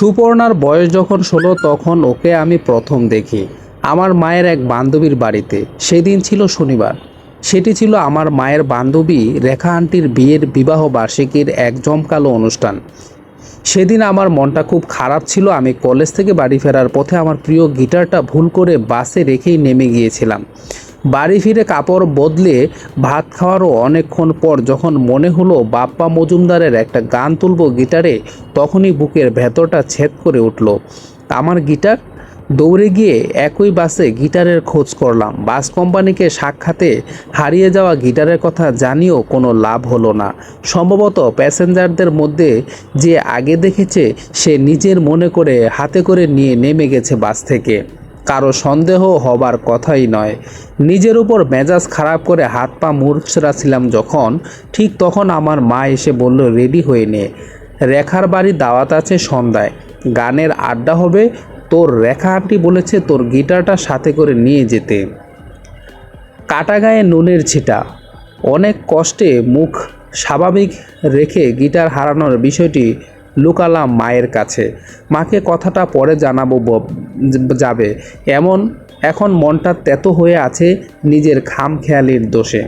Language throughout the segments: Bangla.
সুপর্ণার বয়স যখন ষোলো, তখন ওকে আমি প্রথম দেখি। আমার মায়ের এক বান্ধবীর বাড়িতে। সেদিন ছিল শনিবার। সেটি ছিল আমার মায়ের বান্ধবী রেখা আন্টির বিয়ের বিবাহ বার্ষিকীর এক জমকালো অনুষ্ঠান। সেদিন আমার মনটা খুব খারাপ ছিল। আমি কলেজ থেকে বাড়ি ফেরার পথে আমার প্রিয় গিটারটা ভুল করে বাসে রেখেই নেমে গিয়েছিলাম। বাড়ি ফিরে কাপড় বদলে ভাত খাওয়ারও অনেকক্ষণ পর যখন মনে হলো বাপ্পা মজুমদারের একটা গান তুলবো গিটারে, তখনই বুকের ভেতরটা ছেদ করে উঠল। আমার গিটার? দৌড়ে গিয়ে একই বাসে গিটারের খোঁজ করলাম। বাস কোম্পানিকে সাক্ষাতে হারিয়ে যাওয়া গিটারের কথা জানিও কোনো লাভ হলো না। সম্ভবত প্যাসেঞ্জারদের মধ্যে যে আগে দেখেছে, সে নিজের মনে করে হাতে করে নিয়ে নেমে গেছে বাস থেকে। কারও সন্দেহ হবার কথাই নয়। নিজের উপর মেজাজ খারাপ করে হাত পা মুড়ছড়াছিলাম যখন, ঠিক তখন আমার মা এসে বলল, রেডি হয়ে নে। রেখার বাড়ি দাওয়াত আছে সন্ধ্যায়। গানের আড্ডা হবে। তোর রেখা আন্টি বলেছে তোর গিটারটা সাথে করে নিয়ে যেতে। কাটা গায়ে নুনের ছিটা। অনেক কষ্টে মুখ স্বাভাবিক রেখে গিটার হারানোর বিষয়টি লুকালাম মায়ের কাছে। মাকে কথাটা পরে জানাব যাবে। এমন, এখন মনটা তেতো হয়ে আছে নিজের খাম খেয়ালির দোষে।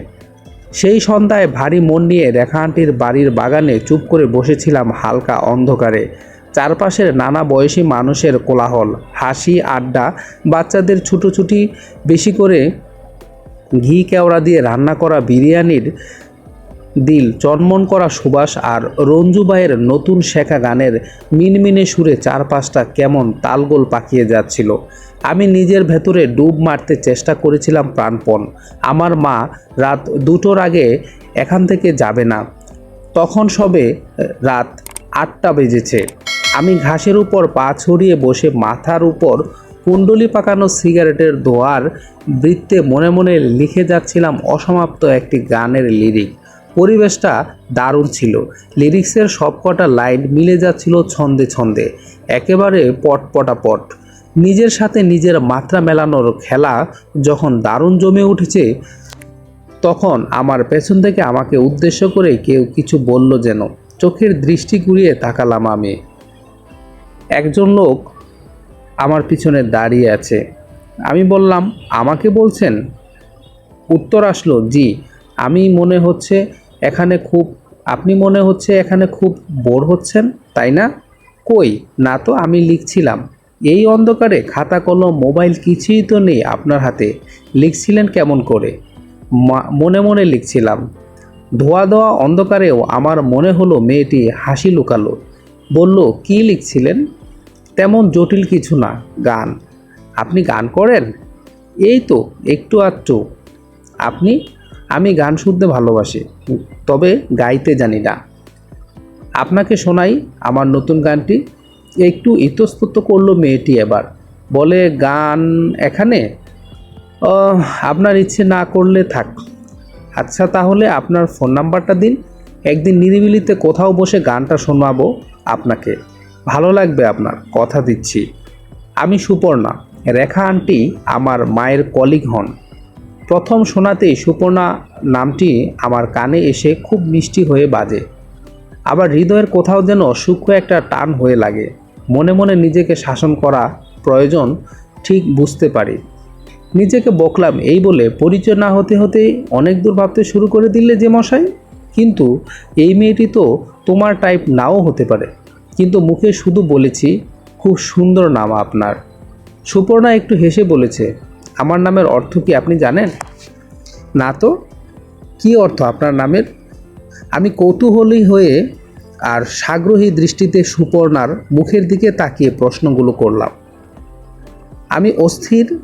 সেই সন্ধ্যায় ভারী মন নিয়ে রেখা আন্টির বাড়ির বাগানে চুপ করে বসেছিলাম হালকা অন্ধকারে। চারপাশের নানা বয়সী মানুষের কোলাহল, হাসি, আড্ডা, বাচ্চাদের ছুটোছুটি, বেশি করে ঘি কেওড়া দিয়ে রান্না করা বিরিয়ানির দিল চনমন করা সুবাস আর রঞ্জুবাইয়ের নতুন শেখা গানের মিনমিনে সুরে চারপাশটা কেমন তালগোল পাকিয়ে যাচ্ছিল। আমি নিজের ভেতরে ডুব মারতে চেষ্টা করেছিলাম প্রাণপণ। আমার মা রাত দুটোর আগে এখান থেকে যাবে না। তখন সবে রাত আটটা বেজেছে। আমি ঘাসের উপর পা ছড়িয়ে বসে মাথার উপর কুণ্ডলি পাকানো সিগারেটের দোয়ার বৃত্তে মনে মনে লিখে যাচ্ছিলাম অসমাপ্ত একটি গানের লিরিক। পরিবেশটা দারুণ ছিল। লিরিক্সের সবকটা লাইন মিলে যাচ্ছিল ছন্দে ছন্দে, একেবারে পটপটাপট নিজের সাথে নিজের মাত্রা মেলানোর খেলা যখন দারুণ জমে উঠেছে, তখন আমার পেছন থেকে আমাকে উদ্দেশ্য করে কেউ কিছু বলল যেন। চোখের দৃষ্টি ঘুরিয়ে তাকালাম আমি। একজন লোক আমার পিছনে দাঁড়িয়ে আছে। আমি বললাম, আমাকে বলছেন? উত্তর আসলো, জি, আমি মনে হচ্ছে এখানে খুব, আপনি মনে হচ্ছে এখানে খুব বোর হচ্ছেন, তাই না? কই? না তো, আমি লিখছিলাম। এই অন্ধকারে খাতা কলম, মোবাইল কিছুই তো নেই আপনার হাতে। লিখছিলেন কেমন করে? মনে মনে লিখছিলাম। ধোয়া ধোয়া অন্ধকারেও আমার মনে হলো মেয়েটি হাসি লুকালো। বলল, কি লিখছিলেন? তেমন জটিল কিছু না, গান। আপনি গান করেন? এই তো, একটু আধটু। আপনি? আমি গান শুনতে ভালোবাসি, তবে গাইতে জানি না। আপনাকে শোনাই আমার নতুন গানটি। একটু ইতস্তত করল মেয়েটি এবার। বলে, গান এখানে? আপনার ইচ্ছে না করলে থাক। আচ্ছা তাহলে আপনার ফোন নাম্বারটা দিন। একদিন নিরিবিলিতে কোথাও বসে গানটা শোনাবো আপনাকে। ভালো লাগবে আপনার, কথা দিচ্ছি। আমি সুপর্ণা, রেখা আন্টি, আমার মায়ের কলিগ হন। প্রথম শোনাতেই সুপর্ণা নামটি আমার কানে এসে খুব মিষ্টি হয়ে বাজে। আবার হৃদয়ের কোথাও যেন সূক্ষ্ম একটা টান হয়ে লাগে। মনে মনে নিজেকে শাসন করা প্রয়োজন ঠিক বুঝতে পারি। নিজেকে বকলাম, এই বলে পরিচয় না হতে হতেই অনেক দূর ভাবতে শুরু করে দিলে যে মশাই? কিন্তু এই মেয়েটি তো তোমার টাইপ নাও হতে পারে। কিন্তু মুখে শুধু বলেছি, খুব সুন্দর নাম আপনার। সুপর্ণা একটু হেসে বলেছে আমার নামের অর্থ কি আপনি জানেন? না তো? কি অর্থ আপনার নামের? আমি কৌতূহলী হয়ে আর সাগ্রহী দৃষ্টিতে সুপর্ণার মুখের দিকে তাকিয়ে প্রশ্নগুলো করলাম। আমি অস্থির,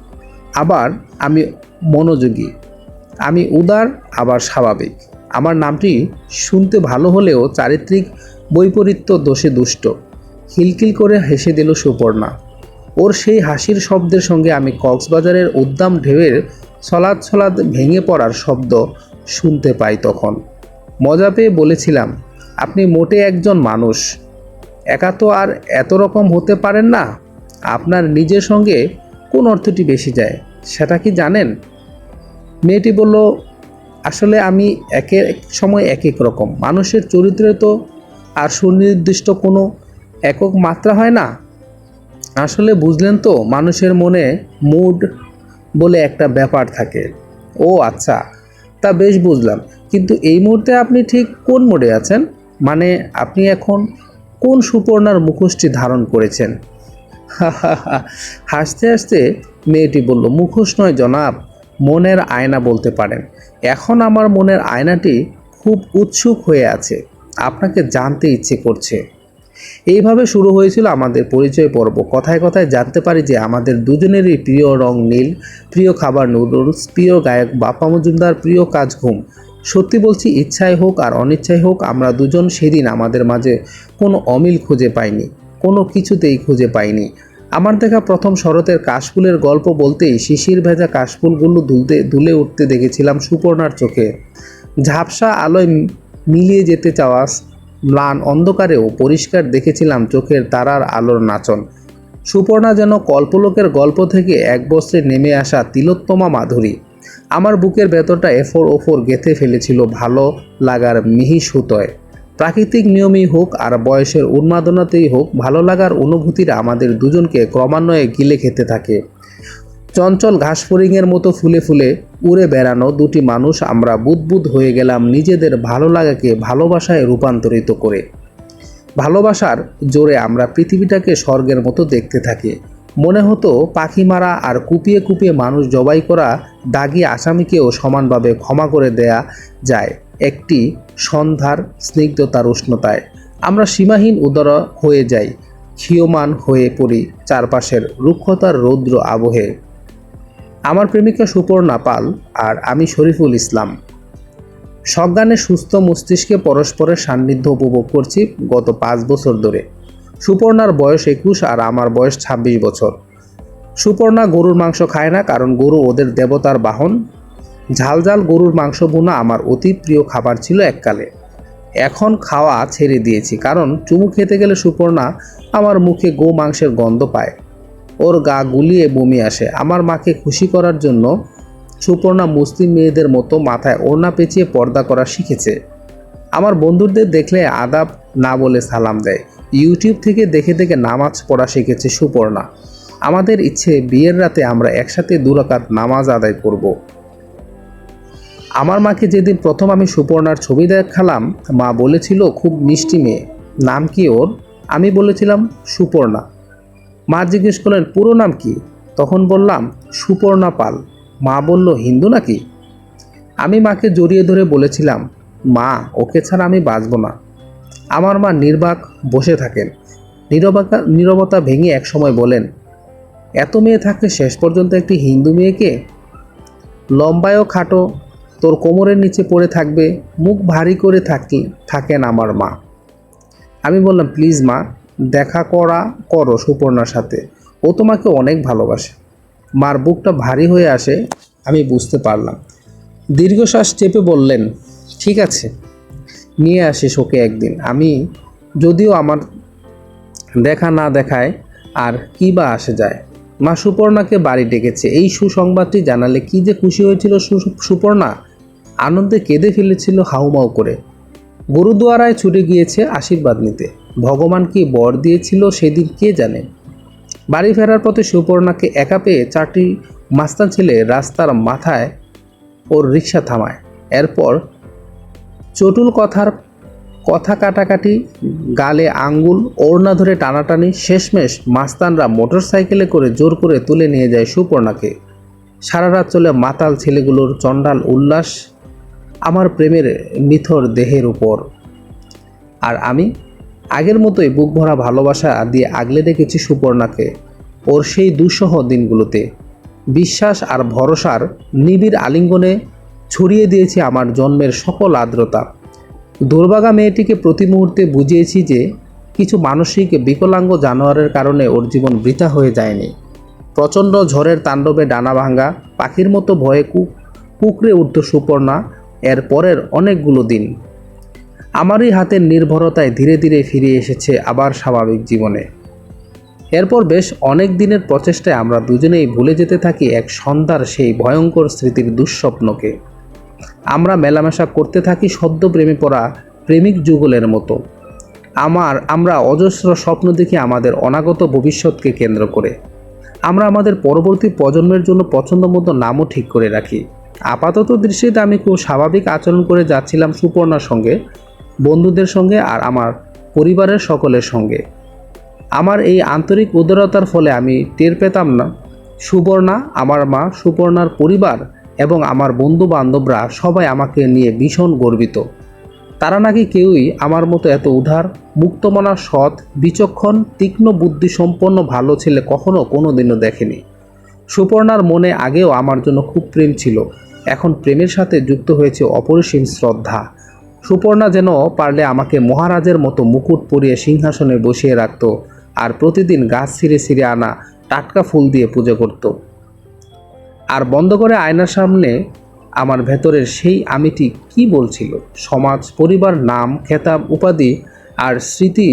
আবার আমি মনোযোগী। আমি উদার, আবার স্বাভাবিক। আমার নামটি শুনতে ভালো হলেও চারিত্রিক বৈপরীত্য দোষে দুষ্ট। খিলখিল করে হেসে দিল সুপর্ণা। ওর সেই হাসির শব্দের সঙ্গে আমি কক্সবাজারের উদ্দাম ঢেউয়ের ছলাদ ছলাদ ভেঙে পড়ার শব্দ শুনতে পাই তখন। মজা পেয়ে বলেছিলাম, আপনি মোটে একজন মানুষ। একা তো আর এত রকম হতে পারেন না। আপনার নিজের সঙ্গে কোন অর্থটি বেশি যায়, সেটা কি জানেন? মেয়েটি বলল, আসলে আমি এক এক সময় এক এক রকম। মানুষের চরিত্রে তো আর সুনির্দিষ্ট কোনো একক মাত্রা হয় না। আসলে বুঝলেন তো, মানুষের মনে মুড বলে একটা ব্যাপার থাকে। ও আচ্ছা তা বেশ বুঝলাম। কিন্তু এই মুহূর্তে আপনি ঠিক কোন মোডে আছেন? মানে আপনি এখন কোন সুপর্ণার মুখোশটি ধারণ করেছেন? হাসতে হাসতে মেয়েটি বলল, মুখোশ নয় জনাব, মনের আয়না বলতে পারেন। এখন আমার মনের আয়নাটি খুব উৎসুক হয়ে আছে। আপনাকে জানতে ইচ্ছে করছে। এইভাবে শুরু হয়েছিল আমাদের পরিচয় পর্ব। কথায় কথায় জানতে পারি যে আমাদের দুজনেরই প্রিয় রং নীল, প্রিয় খাবার নুডলস, প্রিয় গায়ক বাপ্পা মজুমদার, প্রিয় কাজ ঘুম। সত্যি বলছি, ইচ্ছায় হোক আর অনিচ্ছায় হোক, আমরা দুজন সেদিন আমাদের মাঝে কোনো অমিল খুঁজে পাইনি, কোনো কিছুতেই খুঁজে পাইনি। আমার দেখা প্রথম শরতের কাশফুলের গল্প বলতেই শিশির ভেজা কাশফুলগুলো দুলতে, দুলে উঠতে দেখেছিলাম সুপর্ণার চোখে। ঝাপসা আলোয় মিলিয়ে যেতে চাওয়া ম্লান অন্ধকারেও পরিষ্কার দেখেছিলাম চোখের তারার আলোর নাচন। সুপর্ণা যেন কল্পলোকের গল্প থেকে এক বস্ত্রে নেমে আসা তিলোত্তমা মাধুরী। আমার বুকের ভেতরটা এফোর ওফোর গেঁথে ফেলেছিল ভালো লাগার মিহি সুতয়। প্রাকৃতিক নিয়মেই হোক আর বয়সের উন্মাদনাতেই হোক, ভালো লাগার অনুভূতিরা আমাদের দুজনকে ক্রমান্বয়ে গিলে খেতে থাকে। চঞ্চল ঘাসফড়িংয়ের মতো ফুলে ফুলে উড়ে বেড়ানো দুটি মানুষ আমরা বুদবুদ হয়ে গেলাম নিজেদের ভালো লাগাকে ভালোবাসায় রূপান্তরিত করে। ভালোবাসার জোরে আমরা পৃথিবীটাকে স্বর্গের মতো দেখতে থাকি। মনে হতো পাখি মারা আর কুপিয়ে কুপিয়ে মানুষ জবাই করা দাগি আসামিকেও সমানভাবে ক্ষমা করে দেয়া যায় একটি সন্ধ্যার স্নিগ্ধতার উষ্ণতায়। আমরা সীমাহীন উদর হয়ে যাই, ক্ষীয়মান হয়ে পড়ি চারপাশের রুক্ষতার রৌদ্র আবহে। আমার প্রেমিকা সুপর্ণা পাল আর আমি শরীফুল ইসলাম। সজ্ঞানে সুস্থ মস্তিষ্কে পরস্পরের সান্নিধ্য উপভোগ করছি গত পাঁচ বছর ধরে। সুপর্ণার বয়স একুশ আর আমার বয়স ২৬ বছর। সুপর্ণা গরুর মাংস খায় না কারণ গরু ওদের দেবতার বাহন। ঝাল ঝাল গরুর মাংস বোনা আমার অতি প্রিয় খাবার ছিল এককালে। এখন খাওয়া ছেড়ে দিয়েছি কারণ চুমু খেতে গেলে সুপর্ণা আমার মুখে গো মাংসের গন্ধ পায়। ওর গা গুলিয়ে বমি আসে। আমার মাকে খুশি করার জন্য সুপর্ণা মুসলিম মেয়েদের মতো মাথায় ওড়না পেঁচিয়ে পর্দা করা শিখেছে। আমার বন্ধুদের দেখলে আদাব না বলে সালাম দেয়। ইউটিউব থেকে দেখে দেখে নামাজ পড়া শিখেছে সুপর্ণা। আমাদের ইচ্ছে, বিয়ের রাতে আমরা একসাথে দুরাকাত নামাজ আদায় করব। আমার মাকে যেদিন প্রথম আমি সুপর্ণার ছবি দেখালাম, মা বলেছিল, খুব মিষ্টি মেয়ে। নাম কি ওর? আমি বলেছিলাম, সুপর্ণা। মা জিজ্ঞেস করলেন, পুরো নাম কি? তখন বললাম, সুপর্ণা পাল। মা বলল, হিন্দু নাকি? আমি মাকে জড়িয়ে ধরে বলেছিলাম, মা, ওকে ছাড়া আমি বাঁচব না। আমার মা নির্বাক বসে থাকেন। নীরবতা নীরবতা ভেঙে একসময় বলেন, এত মেয়ে থাকতে শেষ পর্যন্ত একটি হিন্দু মেয়েকে? লম্বায়ও খাটো, তোর কোমরের নিচে পড়ে থাকবে, মুখ ভারী করে থাকি, থাকেন আমার মা। আমি বললাম, প্লিজ মা দেখা করা করো সুপর্ণার সাথে। ও তোমাকে অনেক ভালোবাসে। মার বুকটা ভারী হয়ে আসে, আমি বুঝতে পারলাম। দীর্ঘশ্বাস চেপে বললেন, ঠিক আছে, নিয়ে আসিস ওকে একদিন। আমি যদিও আমার দেখা না দেখায়, আর কী বা আসে যায়? মা সুপর্ণাকে বাড়ি ডেকেছে। এই সুসংবাদটি জানালে কি যে খুশি হয়েছিল সুপর্ণা? আনন্দে কেঁদে ফেলেছিল হাউমাউ করে। গুরুদুয়ারায় ছুটে গিয়েছে আশীর্বাদ নিতে। ভগবান কি বর দিয়েছিল সেদিন কে জানে? বাড়ি ফেরার পথে সুপর্ণাকে একা পেয়ে চারটি মাস্তান ছেলে রাস্তার মাথায় ওর রিক্সা থামায়। এরপর চটুল কথার কথা কাটাকাটি, গালে আঙ্গুল, ওড়না ধরে টানাটানি, শেষমেশ মাস্তানরা মোটরসাইকেলে করে জোর করে তুলে নিয়ে যায় সুপর্ণাকে। সারা রাত চলে মাতাল ছেলেগুলোর চণ্ডাল উল্লাস আমার প্রেমের নিথর দেহের উপর। আর আমি আগের মতোই বুক ভরা ভালোবাসা দিয়ে আগলে রেখেছি সুপর্ণাকে ওর সেই দুঃসহ দিনগুলোতে। বিশ্বাস আর ভরসার নিবিড় আলিঙ্গনে ছড়িয়ে দিয়েছি আমার জন্মের সকল আর্দ্রতা। দুর্বাগা মেয়েটিকে প্রতি মুহূর্তে বুঝিয়েছি যে কিছু মানসিক বিকলাঙ্গ জানোয়ারের কারণে ওর জীবন বৃথা হয়ে যায়নি। প্রচণ্ড ঝড়ের তাণ্ডবে ডানা ভাঙ্গা পাখির মতো ভয়ে কু, কুকড়ে উঠত সুপর্ণা এর পরের অনেকগুলো দিন। আমারই হাতের নির্ভরতায় ধীরে ধীরে ফিরে এসেছে আবার স্বাভাবিক জীবনে। এরপর বেশ অনেক দিনের প্রচেষ্টায় আমরা দুজনেই ভুলে যেতে থাকি এক সন্ধ্যার সেই ভয়ঙ্কর স্মৃতির দুঃস্বপ্নকে। আমরা মেলামেশা করতে থাকি সদ্য প্রেমে পড়া প্রেমিক যুগলের মতো। আমার, আমরা অজস্র স্বপ্ন দেখি আমাদের অনাগত ভবিষ্যৎকে কেন্দ্র করে। আমরা আমাদের পরবর্তী প্রজন্মের জন্য পছন্দ মতো নামও ঠিক করে রাখি। আপাতত দৃষ্টিতে আমি খুব স্বাভাবিক আচরণ করে যাচ্ছিলাম সুপর্ণার সঙ্গে, বন্ধুদের সঙ্গে আর আমার পরিবারের সকলের সঙ্গে। আমার এই আন্তরিক উদারতার ফলে আমি টের পেতাম না। সুবর্ণা আমার মা, সুপর্ণার পরিবার এবং আমার বন্ধু বান্ধবরা সবাই আমাকে নিয়ে ভীষণ গর্বিত। তারা নাকি কেউই আমার মতো এত উদার, মুক্তমনা, সৎ, বিচক্ষণ, তীক্ষ্ণ বুদ্ধিসম্পন্ন ভালো ছেলে কখনো কোনো দিনও দেখেনি। সুপর্ণার মনে আগেও আমার জন্য খুব প্রেম ছিল। এখন প্রেমের সাথে যুক্ত হয়েছে অপরিসীম শ্রদ্ধা। সুপর্ণা যেন পারলে আমাকে মহারাজের মতো মুকুট পরিয়ে সিংহাসনে বসিয়ে রাখত আর প্রতিদিন গাছ ছিঁড়ে ছিঁড়ে আনা টাটকা ফুল দিয়ে পুজো করত। আর বন্ধ করে আয়নার সামনে আমার ভেতরের সেই আমিটি কি বলছিল? সমাজ, পরিবার, নাম, খেতাব, উপাধি আর স্মৃতি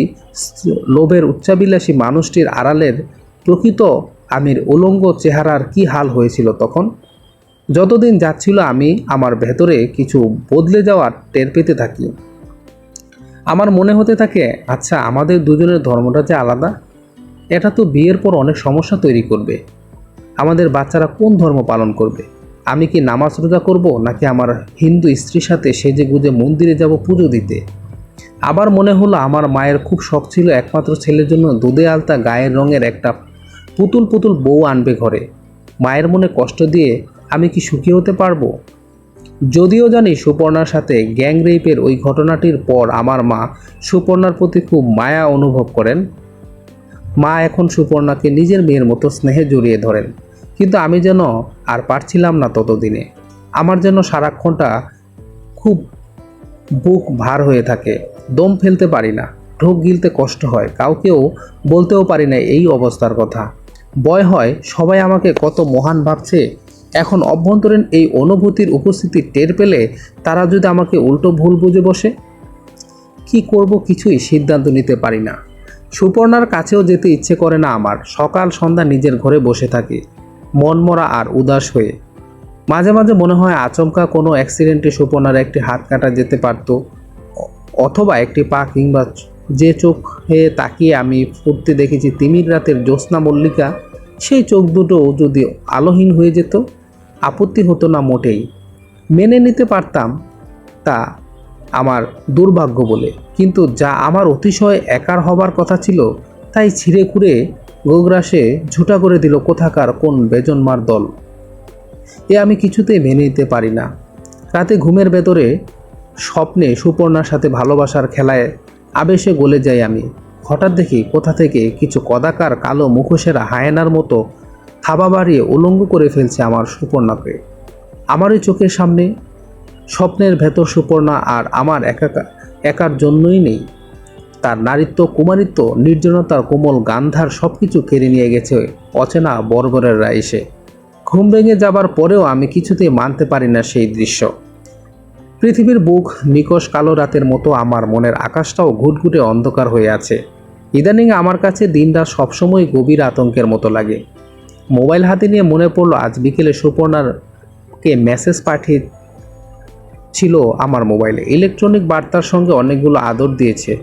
লোভের উচ্চাবিলাসী মানুষটির আড়ালের প্রকৃত আমির উলঙ্গ চেহারার কি হাল হয়েছিল তখন? যতদিন যাচ্ছিল আমি, আমার ভেতরে কিছু বদলে যাওয়ার টের পেতে থাকি। আমার মনে হতে থাকে আচ্ছা আমাদের দুজনের ধর্মটা যে আলাদা? এটা তো বিয়ের পর অনেক সমস্যা তৈরি করবে। আমাদের বাচ্চারা কোন ধর্ম পালন করবে? আমি কি নামাজ রোজা করব, নাকি আমার হিন্দু স্ত্রীর সাথে সেজে গুজে মন্দিরে যাব পুজো দিতে? আবার মনে হলো আমার মায়ের খুব শখ ছিল একমাত্র ছেলের জন্য দুধে আলতা, গায়ের রঙের একটা পুতুল পুতুল বউ আনবে ঘরে। মায়ের মনে কষ্ট দিয়ে আমি কি সুখী হতে পারব? যদিও জানি সুপর্ণার সাথে গ্যাং রেপের ওই ঘটনাটির পর আমার মা সুপর্ণার প্রতি খুব মায়া অনুভব করেন। মা এখন সুপর্ণাকে নিজের মেয়ের মতো স্নেহে জড়িয়ে ধরেন। কিন্তু আমি যেন আর পারছিলাম না ততদিনে। আমার যেন সারাক্ষণটা খুব বুক ভার হয়ে থাকে। দম ফেলতে পারি না। ঢোক গিলতে কষ্ট হয়। কাউকেও বলতেও পারি না এই অবস্থার কথা। ভয় হয়, সবাই আমাকে কত মহান ভাবছে। এখন অভ্যন্তরীণ এই অনুভূতির উপস্থিতি টের পেলে তারা যদি আমাকে উল্টো ভুল বুঝে বসে, কি করব কিছুই সিদ্ধান্ত নিতে পারি না। সুপর্ণার কাছেও যেতে ইচ্ছে করে না আমার, সকাল সন্ধ্যা নিজের ঘরে বসে থাকি, মনমরা আর উদাস হয়ে। মাঝে মাঝে মনে হয় আচমকা কোনো অ্যাক্সিডেন্টে সুপর্ণার একটি হাত কাটা যেতে পারত, অথবা একটি পা কিংবা যে চোখে তাকিয়ে আমি ফুটতে দেখেছি তিমির রাতের জ্যোৎস্না মল্লিকা, সেই চোখ দুটো যদি আলোহীন হয়ে যেত আপত্তি হতো না মোটেই। মেনে নিতে পারতাম তা আমার দুর্ভাগ্য বলে। কিন্তু যা আমার অতিশয় একার হবার কথা ছিল, তাই ছিঁড়ে খুঁড়ে গোগ্রাসে ঝুটা করে দিল কোথাকার কোন বেজন্মার দল। এ আমি কিছুতেই মেনে নিতে পারি না। রাতে ঘুমের ভেতরে স্বপ্নে সুপর্ণার সাথে ভালোবাসার খেলায় আবেশে গলে যাই আমি। হঠাৎ দেখি কোথা থেকে কিছু কদাকার কালো মুখোশেরা হায়নার মতো থাবা বাড়িয়ে উলঙ্গ করে ফেলছে আমার সুপর্ণাকে। আমারই চোখের সামনে স্বপ্নের ভেতর সুপর্ণা আর আমার একা একার জন্যই নেই। তার নারীত্ব, কুমারিত্ব, নির্জনতার কোমল গান্ধার সব কিছু কেড়ে নিয়ে গেছে অচেনা বর্বরেররা এসে ঘুম ভেঙে যাবার পরেও আমি কিছুতেই মানতে পারি না সেই দৃশ্য। পৃথিবীর বুক নিকশ কালো রাতের মতো আমার মনের আকাশটাও ঘুটঘুটে অন্ধকার হয়ে আছে। ইদানিং আমার কাছে দিনটা সবসময় গভীর আতঙ্কের মতো লাগে। মোবাইল হাতে নিয়ে মনে পড়ল, আজ বিকেলে সুপর্ণার কে মেসেজ পাঠিয়ে ছিল আমার মোবাইলে। ইলেকট্রনিক বার্তার সঙ্গে অনেকগুলো আদর দিয়েছে।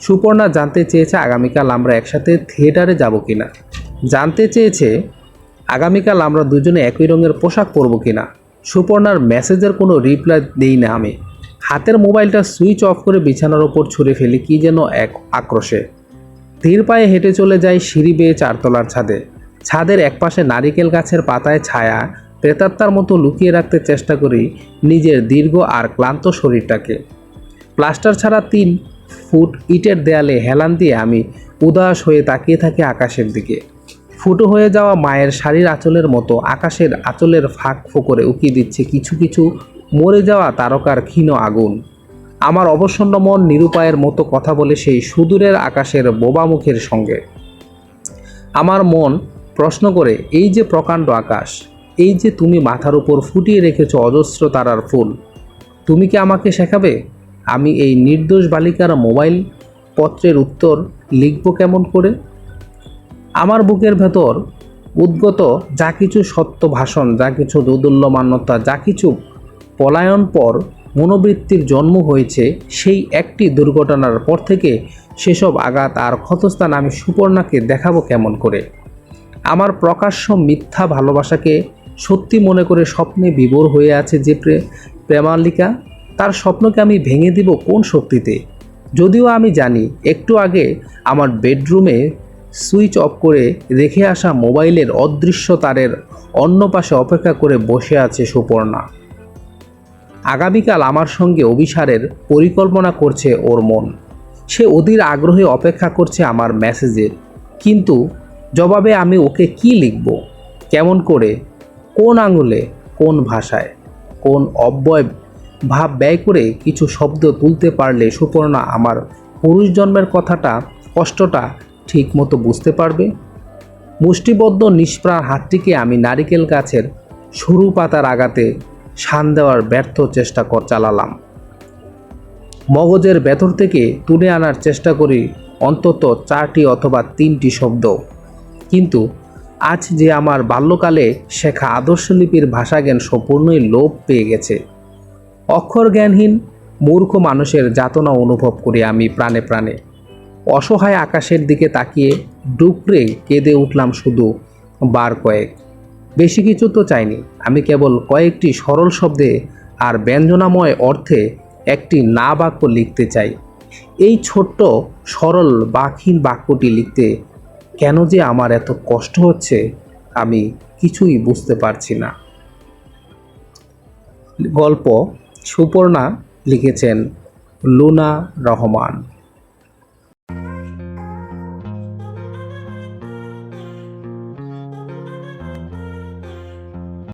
সুপর্ণা জানতে চেয়েছে আগামীকাল আমরা একসাথে থিয়েটারে যাব কিনা। জানতে চেয়েছে আগামীকাল আমরা দুজনে একই রঙের পোশাক পরবো কিনা। সুপর্ণার মেসেজের কোনো রিপ্লাই দেই না আমি। হাতের মোবাইলটা সুইচ অফ করে বিছানার ওপর ছুঁড়ে ফেলি, কি যেন এক আক্রোশে। ধীর পায়ে হেঁটে চলে যাই সিঁড়ি বেয়ে চারতলার ছাদে। ছাদের একপাশে নারিকেল গাছের পাতায় ছায়া প্রেতাত্মার মতো লুকিয়ে রাখতে চেষ্টা করি নিজের দীর্ঘ আর ক্লান্ত শরীরটাকে। প্লাস্টার ছাড়া তিন ফুট ইটের দেয়ালে হেলান দিয়ে আমি উদাস হয়ে তাকিয়ে থাকি আকাশের দিকে। ফুটো হয়ে যাওয়া মায়ের শাড়ির আঁচলের মতো আকাশের আঁচলের ফাঁক ফোকরে উকিয়ে দিচ্ছে কিছু কিছু মরে যাওয়া তারকার ক্ষীণ আগুন। আমার অবসন্ন মন নিরুপায়ের মতো কথা বলে সেই সুদূরের আকাশের বোবা মুখের সঙ্গে। আমার মন প্রশ্ন করে, এই যে প্রকাণ্ড আকাশ, এই যে তুমি মাথার উপর ফুটিয়ে রেখেছ অজস্র তারার ফুল, তুমি কি আমাকে শেখাবে? আমি এই নির্দোষ বালিকার মোবাইল পত্রের উত্তর লিখব কেমন করে? আমার বুকের ভেতর উদ্গত যা কিছু সত্য ভাষণ, যা কিছু দোদুল্য মান্যতা যা কিছু পলায়ন পর মনোবৃত্তির জন্ম হয়েছে, সেই একটি দুর্ঘটনার পর থেকে সেসব আঘাত আর ক্ষতস্থান আমি সুপর্ণাকে দেখাবো কেমন করে। আমার প্রকাশ্য মিথ্যা ভালোবাসাকে সত্যি মনে করে স্বপ্নে বিভোর হয়ে আছে যে প্রে- প্রেমালিকা, তার স্বপ্নকে আমি ভেঙে দিব কোন শক্তিতে? যদিও আমি জানি, একটু আগে আমার বেডরুমে সুইচ অফ করে রেখে আসা মোবাইলের অদৃশ্য তারের অন্য পাশে অপেক্ষা করে বসে আছে সুপর্ণা। আগামীকাল আমার সঙ্গে অভিসারের পরিকল্পনা করছে ওর মন। সে অধীর আগ্রহে অপেক্ষা করছে আমার মেসেজের। কিন্তু জবাবে আমি ওকে কি লিখব? কেমন করে? কোন আঙুলে? কোন ভাষায়? কোন অব্যয় ভাব ব্যয় করে কিছু শব্দ তুলতে পারলে সুপর্ণা আমার পুরুষ জন্মের কথাটা কষ্টটা ঠিক মতো বুঝতে পারবে? মুষ্টিবদ্ধ নিষ্প্রাণ হাতটিকে আমি নারিকেল গাছের সরু পাতার আগাতে শান দেওয়ার ব্যর্থ চেষ্টা কর চালালাম। মগজের ভেতর থেকে তুলে আনার চেষ্টা করি অন্তত চারটি অথবা তিনটি শব্দ। কিন্তু আজ যে আমার বাল্যকালে শেখা আদর্শলিপির ভাষাজ্ঞান সম্পূর্ণই লোপ পেয়ে গেছে। অক্ষর জ্ঞানহীন মূর্খ মানুষের যাতনা অনুভব করি আমি প্রাণে প্রাণে। অসহায় আকাশের দিকে তাকিয়ে ডুকরে কেঁদে উঠলাম শুধু বার কয়েক। বেশি কিছু তো চাইনি, আমি কেবল কয়েকটি সরল শব্দে আর ব্যঞ্জনাময় অর্থে একটি না বাক্য লিখতে চাই। এই ছোট্ট, সরল বাকহীন বাক্যটি লিখতে কেন যে আমার এত কষ্ট হচ্ছে, আমি কিছুই বুঝতে পারছি না। গল্প সুপর্ণা লিখেছেন লুনা রহমান।